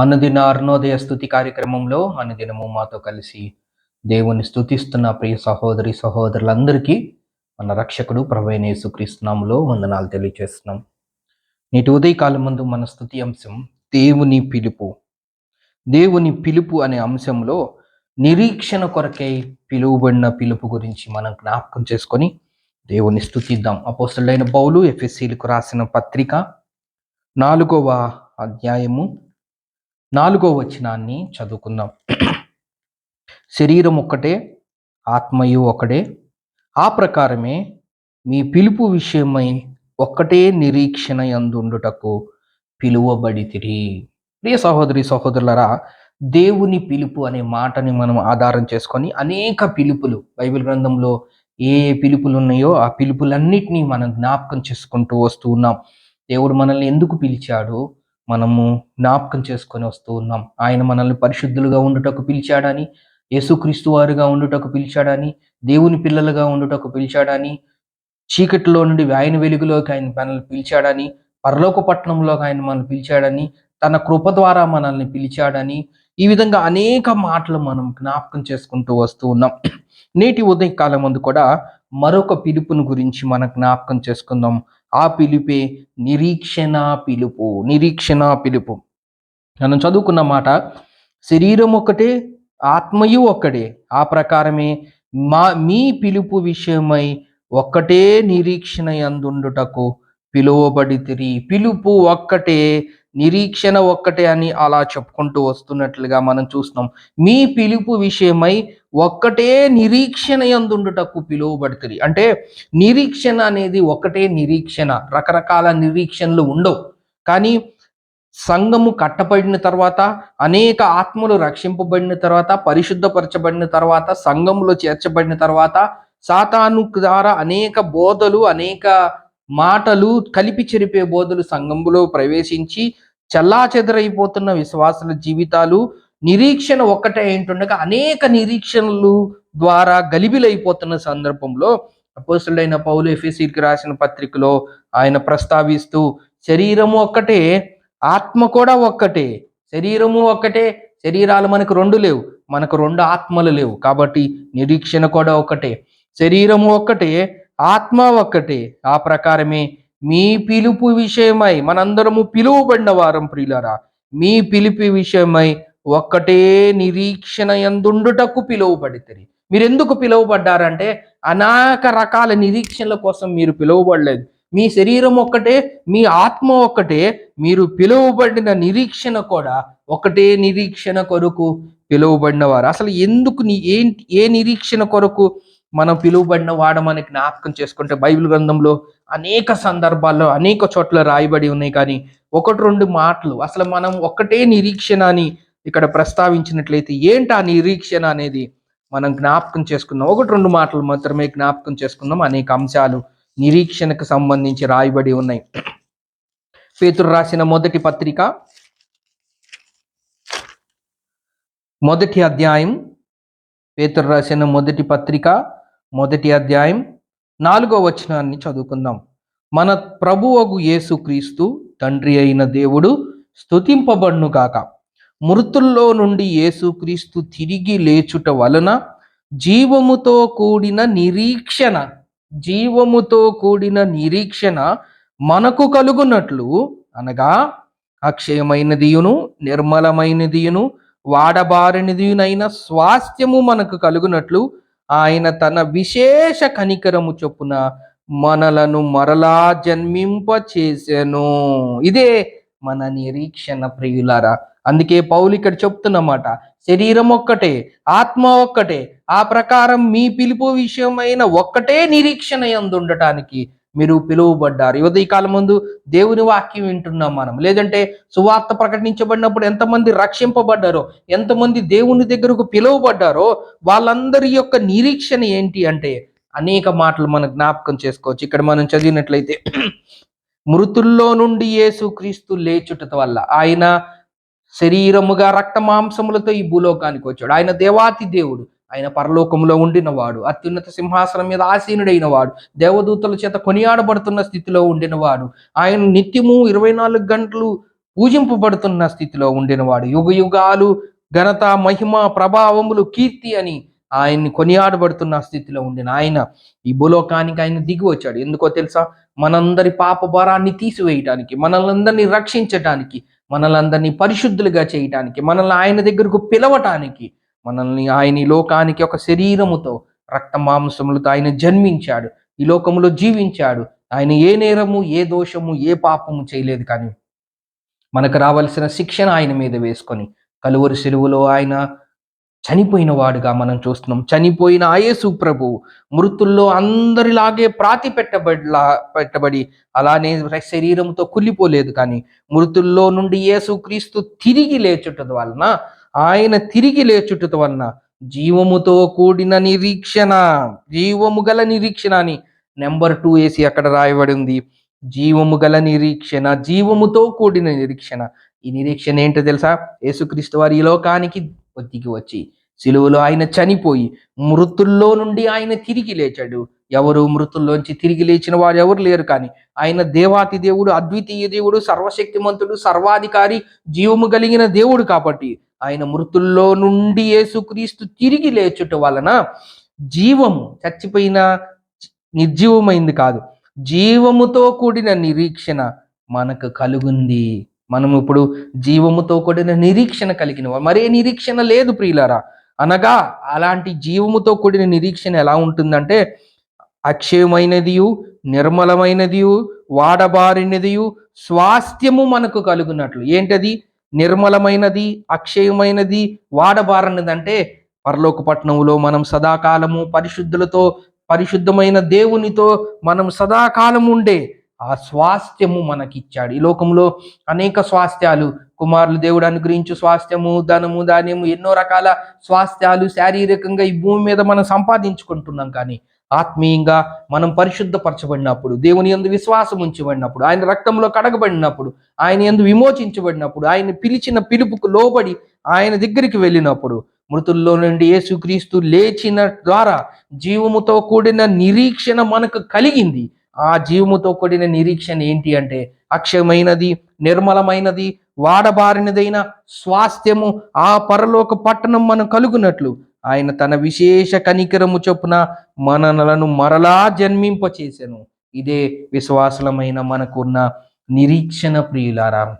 అనుదిన అరుణోదయ స్థుతి కార్యక్రమంలో అనుదినము మాతో కలిసి దేవుని స్థుతిస్తున్న ప్రియ సహోదరి సహోదరులందరికీ మన రక్షకుడు ప్రవైన యేసుక్రీస్తునాములో వందనాలు తెలియజేస్తున్నాం. నేటి ఉదయకాలం ముందు మన స్థుతి అంశం దేవుని పిలుపు. దేవుని పిలుపు అనే అంశంలో నిరీక్షణ కొరకై పిలువబడిన పిలుపు గురించి మనం జ్ఞాపకం చేసుకొని దేవుని స్థుతిద్దాం అపోసలైన పౌలు ఎఫ్ఎస్సీలకు రాసిన పత్రిక నాలుగవ అధ్యాయము నాలుగో వచనాన్ని చదువుకుందాం. శరీరం ఒక్కటే ఆత్మయు ఒకటే ఆ ప్రకారమే మీ పిలుపు విషయమై ఒక్కటే నిరీక్షణ యందుండుటకు పిలువబడితిరి. ప్రియ సహోదరి సహోదరులరా దేవుని పిలుపు అనే మాటని మనం ఆధారం చేసుకొని అనేక పిలుపులు బైబిల్ గ్రంథంలో ఏ ఏ పిలుపులు ఉన్నాయో ఆ పిలుపులన్నిటినీ మనం జ్ఞాపకం చేసుకుంటూ వస్తూ ఉన్నాం. దేవుడు మనల్ని ఎందుకు పిలిచాడు? మనము జ్ఞాపకం చేసుకొని వస్తూ ఉన్నాం. ఆయన మనల్ని పరిశుద్ధులుగా ఉండుటకు పిలిచాడని యేసుక్రీస్తు వారుగా ఉండుటకు పిలిచాడని దేవుని పిల్లలుగా ఉండుటకు పిలిచాడని చీకటిలో నుండి ఆయన వెలుగులోకి ఆయన మనల్ని పిలిచాడని పరలోక పట్టణంలోకి ఆయన మనల్ని పిలిచాడని తన కృప ద్వారా మనల్ని పిలిచాడని ఈ విధంగా అనేక మాటలు మనం జ్ఞాపకం చేసుకుంటూ వస్తూ ఉన్నాం. నేటి ఉదయకాలం ముందు కూడా మరొక పిలుపును గురించి మనం జ్ఞాపకం చేసుకుందాం. ఆ పిలుపే నిరీక్షణ పిలుపు నిరీక్షణ పిలుపు. మనం చదువుకున్న మాట శరీరం ఒకటే ఆత్మయు ఒక్కడే. ఆ ప్రకారమే మా మీ పిలుపు విషయమై ఒక్కటే నిరీక్షణ అందుండుటకు పిలువబడితిరి పిలుపు ఒక్కటే నిరీక్షణ ఒక్కటే అని అలా చెప్పుకుంటూ వస్తున్నట్లుగా మనం చూస్తున్నాం. మీ పిలుపు విషయమై ఒక్కటే నిరీక్షణ ఎందుండుటకు పిలువబడుతుంది అంటే నిరీక్షణ అనేది ఒకటే నిరీక్షణ. రకరకాల నిరీక్షణలు ఉండవు. కానీ సంఘము కట్టబడిన తర్వాత అనేక ఆత్మలు రక్షింపబడిన తర్వాత పరిశుద్ధపరచబడిన తర్వాత సంఘములో చేర్చబడిన తర్వాత సాతాను ద్వారా అనేక బోధలు అనేక మాటలు కలిపి చెరిపే బోధలు సంఘంలో ప్రవేశించి చల్లాచెదరైపోతున్న విశ్వాసుల జీవితాలు నిరీక్షణ ఒక్కటే ఏంటుండగా అనేక నిరీక్షణలు ద్వారా గలిబిలైపోతున్న సందర్భంలో అపోసులైన పౌలు ఎఫ్ఎసీకి రాసిన పత్రికలో ఆయన ప్రస్తావిస్తూ శరీరము ఒక్కటే ఆత్మ కూడా ఒక్కటే. శరీరము ఒక్కటే శరీరాలు మనకు రెండు లేవు మనకు రెండు ఆత్మలు లేవు కాబట్టి నిరీక్షణ కూడా ఒకటే శరీరము ఒక్కటే ఆత్మ ఒక్కటే. ఆ ప్రకారమే మీ పిలుపు విషయమై మనందరము పిలువబడిన వారం ప్రియులరా. మీ పిలుపు విషయమై ఒక్కటే నిరీక్షణ ఎందుండుటకు పిలువబడితే మీరు ఎందుకు పిలువబడ్డారంటే అనేక రకాల నిరీక్షణల కోసం మీరు పిలువబడలేదు. మీ శరీరం ఒక్కటే మీ ఆత్మ ఒక్కటే మీరు పిలువబడిన నిరీక్షణ కూడా ఒకటే నిరీక్షణ కొరకు పిలువబడిన వారు అసలు ఎందుకు నీ ఏ నిరీక్షణ కొరకు మనం పిలువబడిన వాడమని జ్ఞాపకం చేసుకుంటే బైబిల్ గ్రంథంలో అనేక సందర్భాల్లో అనేక చోట్ల రాయబడి ఉన్నాయి. కానీ ఒకటి రెండు మాటలు అసలు మనం ఒక్కటే నిరీక్షణ అని ఇక్కడ ప్రస్తావించినట్లయితే ఏంటి ఆ నిరీక్షణ అనేది మనం జ్ఞాపకం చేసుకుందాం ఒకటి రెండు మాటలు మాత్రమే జ్ఞాపకం చేసుకుందాం అనేక అంశాలు నిరీక్షణకు సంబంధించి రాయబడి ఉన్నాయి. పేతురు రాసిన మొదటి పత్రిక మొదటి అధ్యాయం పేతురు రాసిన మొదటి పత్రిక మొదటి అధ్యాయం నాలుగో వచనాన్ని చదువుకుందాం. మన ప్రభువగు యేసుక్రీస్తు తండ్రి అయిన దేవుడు స్థుతింపబడునుగాక మృతుల్లో నుండి యేసుక్రీస్తు తిరిగి లేచుట వలన జీవముతో కూడిన నిరీక్షణ జీవముతో కూడిన నిరీక్షణ మనకు కలుగునట్లు అనగా అక్షయమైనదియును నిర్మలమైనదియును వాడబారినదియునైన స్వాస్థ్యము మనకు కలుగునట్లు ఆయన తన విశేష కనికరము చొప్పున మనలను మరలా జన్మింప చేసెను ఇదే మన నిరీక్షణ ప్రియులారా. అందుకే పౌలు ఇక్కడ చెప్తున్నమాట శరీరం ఒక్కటే ఆత్మ ఒక్కటే ఆ ప్రకారం మీ పిలుపు విషయమైన ఒక్కటే నిరీక్షణ ఎందుండటానికి మీరు పిలువబడ్డారు. యువత ఈ కాలం ముందు దేవుని వాక్యం వింటున్నాం మనం. లేదంటే సువార్త ప్రకటించబడినప్పుడు ఎంతమంది రక్షింపబడ్డారో ఎంతమంది దేవుని దగ్గరకు పిలువబడ్డారో వాళ్ళందరి యొక్క నిరీక్షణ ఏంటి అంటే అనేక మాటలు మనం జ్ఞాపకం చేసుకోవచ్చు. ఇక్కడ మనం చదివినట్లయితే మృతుల్లో నుండి యేసు క్రీస్తు లేచుట వల్ల ఆయన శరీరముగా రక్త మాంసములతో ఈ భూలోకానికి వచ్చాడు. ఆయన దేవాతి దేవుడు. ఆయన పరలోకంలో ఉండినవాడు. అత్యున్నత సింహాసనం మీద ఆసీనుడైన వాడు దేవదూతల చేత కొనియాడబడుతున్న స్థితిలో ఉండినవాడు. ఆయన నిత్యము ఇరవై నాలుగు గంటలు పూజింపబడుతున్న స్థితిలో ఉండినవాడు. యుగ యుగాలు ఘనత మహిమ ప్రభావములు కీర్తి అని ఆయన్ని కొనియాడబడుతున్న స్థితిలో ఉండిన ఆయన ఈ భూలోకానికి ఆయన దిగి వచ్చాడు. ఎందుకో తెలుసా? మనందరి పాప భారాన్ని తీసివేయటానికి మనలందరినీ రక్షించటానికి మనలందరినీ పరిశుద్ధులుగా చేయటానికి మనల్ని ఆయన దగ్గరకు పిలవటానికి మనల్ని ఆయన ఈ లోకానికి ఒక శరీరముతో రక్త మాంసములతో ఆయన జన్మించాడు. ఈ లోకములో జీవించాడు. ఆయన ఏ నేరము ఏ దోషము ఏ పాపము చేయలేదు కానీ మనకు రావలసిన శిక్షణ ఆయన మీద వేసుకొని కలువరి సెలువులో ఆయన చనిపోయిన వాడుగా మనం చూస్తున్నాం. చనిపోయిన ఆయేసు ప్రభు మృతుల్లో అందరిలాగే ప్రాతి పెట్టబడిలా పెట్టబడి అలానే శరీరంతో కుళ్ళిపోలేదు కానీ మృతుల్లో నుండి యేసు క్రీస్తు తిరిగి లేచుట వలన ఆయన తిరిగి లేచుట వలన జీవముతో కూడిన నిరీక్షణ జీవము గల నిరీక్షణ అని నెంబర్ టూ వేసి అక్కడ రాయబడి ఉంది జీవము గల నిరీక్షణ జీవముతో కూడిన నిరీక్షణ. ఈ నిరీక్షణ ఏంటో తెలుసా? యేసుక్రీస్తు వారి ఈ లోకానికి దిగి వచ్చి సిలువలో ఆయన చనిపోయి మృతుల్లో నుండి ఆయన తిరిగి లేచాడు. ఎవరు మృతుల్లోంచి తిరిగి లేచిన వారు ఎవరు లేరు కానీ ఆయన దేవాతి దేవుడు అద్వితీయ దేవుడు సర్వశక్తిమంతుడు సర్వాధికారి జీవము కలిగిన దేవుడు కాబట్టి ఆయన మృతుల్లో నుండి యేసుక్రీస్తు తిరిగి లేచుట వలన జీవము చచ్చిపోయిన నిర్జీవమైంది కాదు. జీవముతో కూడిన నిరీక్షణ మనకు కలుగుంది. మనం ఇప్పుడు జీవముతో కూడిన నిరీక్షణ కలిగిన మరే నిరీక్షణ లేదు ప్రియులారా. అనగా అలాంటి జీవముతో కూడిన నిరీక్షణ ఎలా ఉంటుందంటే అక్షయమైనదియు నిర్మలమైనదియు వాడబారినదియు స్వాస్థ్యము మనకు కలుగునట్లు. ఏంటది? నిర్మలమైనది అక్షయమైనది వాడబారనిది అంటే పరలోక పట్టణంలో మనం సదాకాలము పరిశుద్ధులతో పరిశుద్ధమైన దేవునితో మనం సదాకాలం ఉండే ఆ స్వాస్థ్యము మనకిచ్చాడు. ఈ లోకంలో అనేక స్వాస్థ్యాలు కుమారులు దేవుడు అనుగ్రహించు స్వాస్థ్యము ధనము ధాన్యము ఎన్నో రకాల స్వాస్థ్యాలు శారీరకంగా ఈ భూమి మీద మనం సంపాదించుకుంటున్నాం కానీ ఆత్మీయంగా మనం పరిశుద్ధపరచబడినప్పుడు దేవుని ఎందు విశ్వాసం ఉంచబడినప్పుడు ఆయన రక్తంలో కడగబడినప్పుడు ఆయన ఎందు విమోచించబడినప్పుడు ఆయన పిలిచిన పిలుపుకు లోబడి ఆయన దగ్గరికి వెళ్ళినప్పుడు మృతుల్లో నుండి యేసుక్రీస్తు లేచిన ద్వారా జీవముతో కూడిన నిరీక్షణ మనకు కలిగింది. ఆ జీవముతో కూడిన నిరీక్షణ ఏంటి అంటే అక్షయమైనది నిర్మలమైనది వాడబారినదైన స్వాస్థ్యము ఆ పరలోక పట్టణం మనం కలుగునట్లు ఆయన తన విశేష కనికరము చొప్పున మనలను మరలా జన్మింపచేసెను ఇదే విశ్వాసలమైన మనకున్న నిరీక్షణ ప్రియులారా.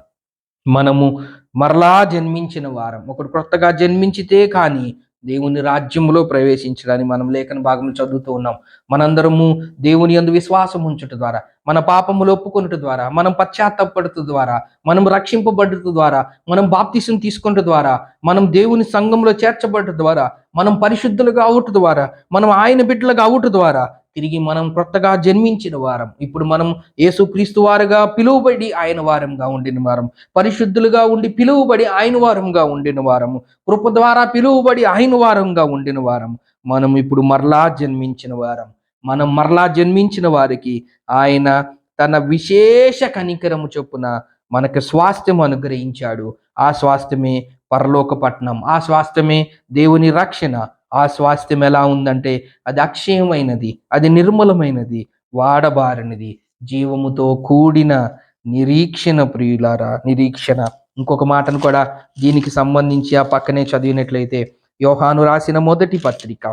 మనము మరలా జన్మించిన వారం. ఒకడు కొత్తగా జన్మించితే కానీ దేవుని రాజ్యంలో ప్రవేశించడానికి మనం లేఖన భాగంలో చదువుతూ ఉన్నాం. మనందరము దేవుని అందు విశ్వాసం ఉంచుట ద్వారా మన పాపములు ఒప్పుకొనుట ద్వారా మనం పశ్చాత్తపడుట ద్వారా మనం రక్షింపబడుట ద్వారా మనం బాప్తిసం తీసుకున్నట ద్వారా మనం దేవుని సంఘంలో చేర్చబడట ద్వారా మనం పరిశుద్ధులుగా అవుట ద్వారా మనం ఆయన బిడ్డలుగా అవుట ద్వారా తిరిగి మనం కొత్తగా జన్మించిన వారం. ఇప్పుడు మనం యేసుక్రీస్తు వారుగా పిలువబడి ఆయన వారంగా ఉండిన వారం. పరిశుద్ధులుగా ఉండి పిలువబడి ఆయన వారంగా ఉండిన వారము కృప ద్వారా పిలువబడి ఆయన వారంగా ఉండిన వారం. మనం ఇప్పుడు మరలా జన్మించిన వారం. మనం మరలా జన్మించిన వారికి ఆయన తన విశేష కనికరము చొప్పున మనకు స్వాస్థ్యం అనుగ్రహించాడు. ఆ స్వాస్థ్యమే పరలోక పట్టణం ఆ స్వాస్థ్యమే దేవుని రక్షణ. ఆ స్వాస్థ్యం ఎలా ఉందంటే అది అక్షయమైనది అది నిర్మలమైనది వాడబారినది. జీవముతో కూడిన నిరీక్షణ ప్రియులారా నిరీక్షణ. ఇంకొక మాటను కూడా దీనికి సంబంధించి ఆ పక్కనే చదివినట్లయితే యోహాను రాసిన మొదటి పత్రిక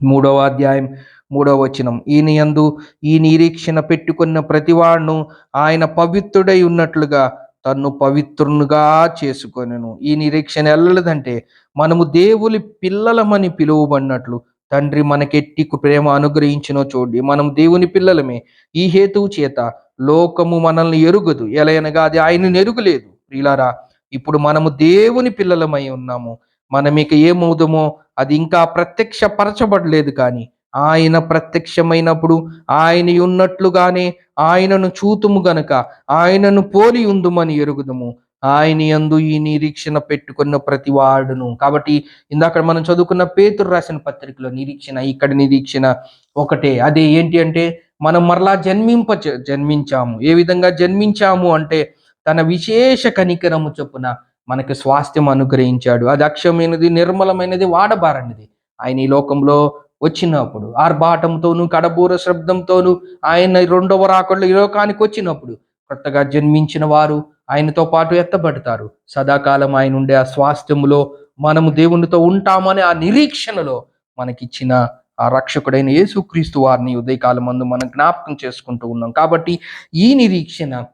మూడవ అధ్యాయం మూడవ వచనం. ఈయన యందు ఈ నిరీక్షణ పెట్టుకున్న ప్రతివాడును ఆయన పవిత్రుడై ఉన్నట్లుగా తన్ను పవిత్రునుగా చేసుకొనెను. ఈ నిరీక్షణ ఎల్లలేదంటే మనము దేవుని పిల్లలమని పిలువబడినట్లు తండ్రి మనకెట్టి ప్రేమ అనుగ్రహించినో చూడండి మనం దేవుని పిల్లలమే. ఈ హేతువు చేత లోకము మనల్ని ఎరుగదు. ఎలయనగా అది ఆయనను ఎరుగులేదు. ప్రియులారా ఇప్పుడు మనము దేవుని పిల్లలమై ఉన్నాము. మనం ఇక ఏమవుదమో అది ఇంకా ప్రత్యక్షపరచబడలేదు కానీ ఆయన ప్రత్యక్షమైనప్పుడు ఆయన ఉన్నట్లుగానే ఆయనను చూతుము గనుక ఆయనను పోలి ఉందుమని ఎరుగుదము. ఆయన యందు ఈ నిరీక్షణ పెట్టుకున్న ప్రతి వాడును. కాబట్టి ఇందాక మనం చదువుకున్న పేతురు రాసిన పత్రికలో నిరీక్షణ ఇక్కడ నిరీక్షణ ఒకటే. అదే ఏంటి అంటే మనం మరలా జన్మింప జన్మించాము. ఏ విధంగా జన్మించాము అంటే తన విశేష కనికరము చొప్పున మనకి స్వాస్థ్యం అనుగ్రహించాడు. అది అక్షమైనది నిర్మలమైనది వాడబారనిది. ఆయన ఈ లోకంలో వచ్చినప్పుడు ఆర్భాటంతోను కడబూర శబ్దంతోను ఆయన రెండవ రాకళ్ళు ఈ లోకానికి వచ్చినప్పుడు కొత్తగా జన్మించిన వారు ఆయనతో పాటు ఎత్తబడతారు. సదాకాలం ఆయన ఉండే ఆ స్వాస్థ్యములో మనము దేవునితో ఉంటామనే ఆ నిరీక్షణలో మనకిచ్చిన ఆ రక్షకుడైన యేసుక్రీస్తు వారిని ఉదయకాలం మందు మనం జ్ఞాపకం చేసుకుంటూ ఉన్నాం. కాబట్టి ఈ నిరీక్షణ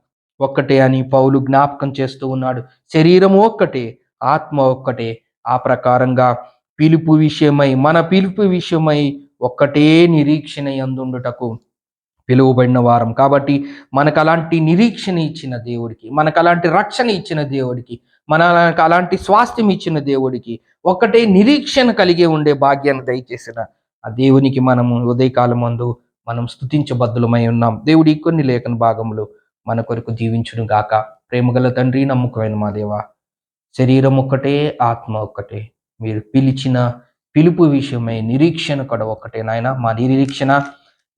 ఒక్కటే అని పౌలు జ్ఞాపకం చేస్తూ ఉన్నాడు. శరీరము ఒక్కటే ఆత్మ ఒక్కటే. ఆ ప్రకారంగా పిలుపు విషయమై మన పిలుపు విషయమై ఒక్కటే నిరీక్షణ అందుండుటకు పిలువబడిన వారం. కాబట్టి మనకు అలాంటి నిరీక్షణ ఇచ్చిన దేవుడికి మనకు అలాంటి రక్షణ ఇచ్చిన దేవుడికి మనకు అలాంటి స్వాస్థ్యం ఇచ్చిన దేవుడికి ఒక్కటే నిరీక్షణ కలిగి ఉండే భాగ్యాన్ని దయచేసిన ఆ దేవునికి మనము ఉదయకాలం మందు మనం స్థుతించబద్దులమై ఉన్నాం. దేవుడి కొన్ని లేఖన భాగములు మన కొరకు జీవించును గాక ప్రేమగల తండ్రి నమ్మకమైన మా దేవా శరీరం ఒక్కటే ఆత్మ ఒక్కటే. మీరు పిలిచిన పిలుపు విషయమై నిరీక్షణ కూడా ఒకటే నాయన. మా నిరీక్షణ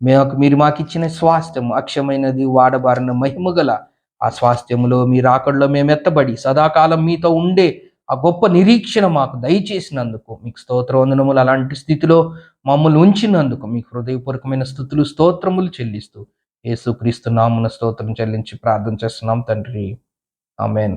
మాకు మీరు మాకు ఇచ్చిన స్వాస్థ్యం అక్షమైనది వాడబారిన మహిమగల ఆ స్వాస్థ్యములో మీ రాకడలో మేము ఎత్తబడి సదాకాలం మీతో ఉండే ఆ గొప్ప నిరీక్షణ మాకు దయచేసినందుకు మీకు స్తోత్రవందనములు అలాంటి స్థితిలో మమ్మల్ని ఉంచినందుకు మీకు హృదయపూర్వకమైన స్థుతులు స్తోత్రములు చెల్లిస్తూ యేసుక్రీస్తు నామున స్తోత్రం చెల్లించి ప్రార్థన చేస్తున్నాం తండ్రి. ఆమెన్.